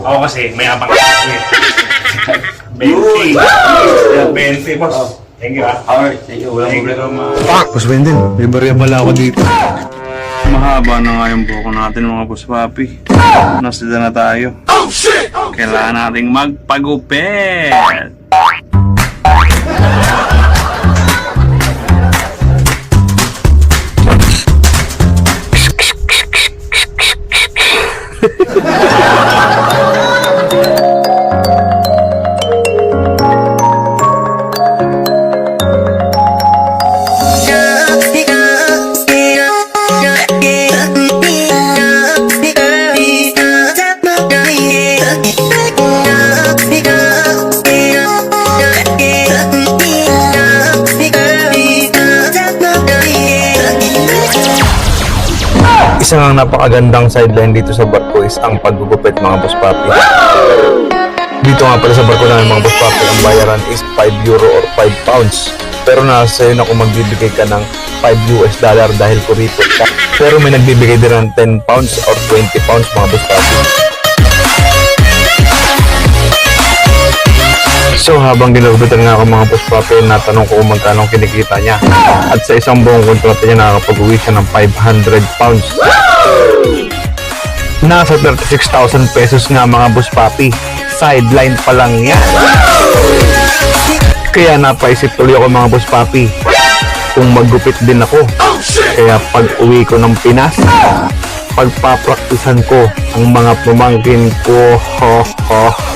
Ako kasi, may abang ako eh. 20. 20, boss. Thank you, ah. Alright, thank you. Walang Thank you. problema. Boss Wendel, may barya pala ako dito. Mahaba na nga yung buko natin mga boss papi. Nasida na tayo. Kailangan nating magpagupit. Isang napakagandang sideline dito sa barko is ang paggugupit mga boss papi. Dito nga pala sa barko namin mga boss papi, ang bayaran is 5 euro or 5 pounds. Pero nasa sa'yo na kung magbibigay ka ng 5 US dollar dahil kuripot ka. Pero may nagbibigay din ng 10 pounds or 20 pounds mga boss papi. So habang ginugupitan nga ako mga boss papi, natanong ko kung magkano kinikita niya. At sa isang buong kontrata niya nakakapag-uwi siya ng 500 pounds. Nasa 36,000 pesos nga mga boss papi. Sideline pa lang yan. Kaya napaisip tuloy ako mga boss papi kung maggupit din ako. Kaya pag uwi ko ng Pinas, pagpapraktisan ko ang mga pumangkin ko. Ho, ho.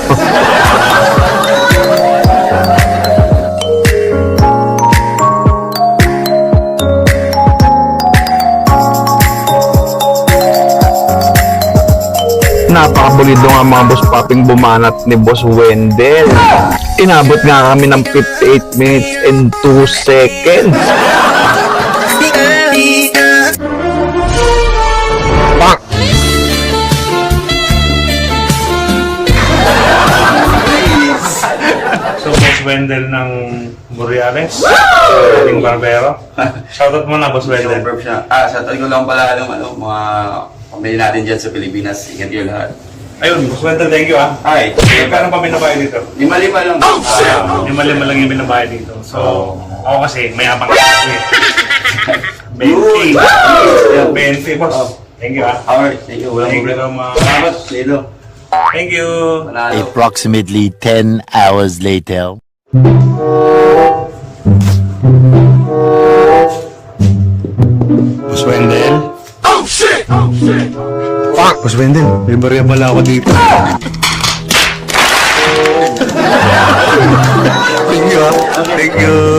Napakabulido nga mga boss popping bumanat ni Boss Wendell. Inabot nga kami ng 58 minutes and 2 seconds. Pak! So, Boss Wendell ng Boreales. Ating barbero. Shoutout mo na, Boss Wendell. verb siya. Ah, sa ko lang pala ng ano, mga pamilya natin dyan sa Pilipinas. Ingat yun lahat. Ayun, Wendell, thank you, ah. Hi. Magkano pa binabayad dito? Lima-lima lang. Ah, Lima-lima lang yung binabayad dito. So, ako kasi, may abang ako eh. 20. 20, boss. Thank you, ah. Alright, thank you. Walang Thank you. problema. Salamat, Lido. Thank you. Manalo. Approximately 10 hours later. Boss Wendell? Oh shit! Oh shit! Boss Wendell, may barya pala ako dito. Thank you, ah. Thank you.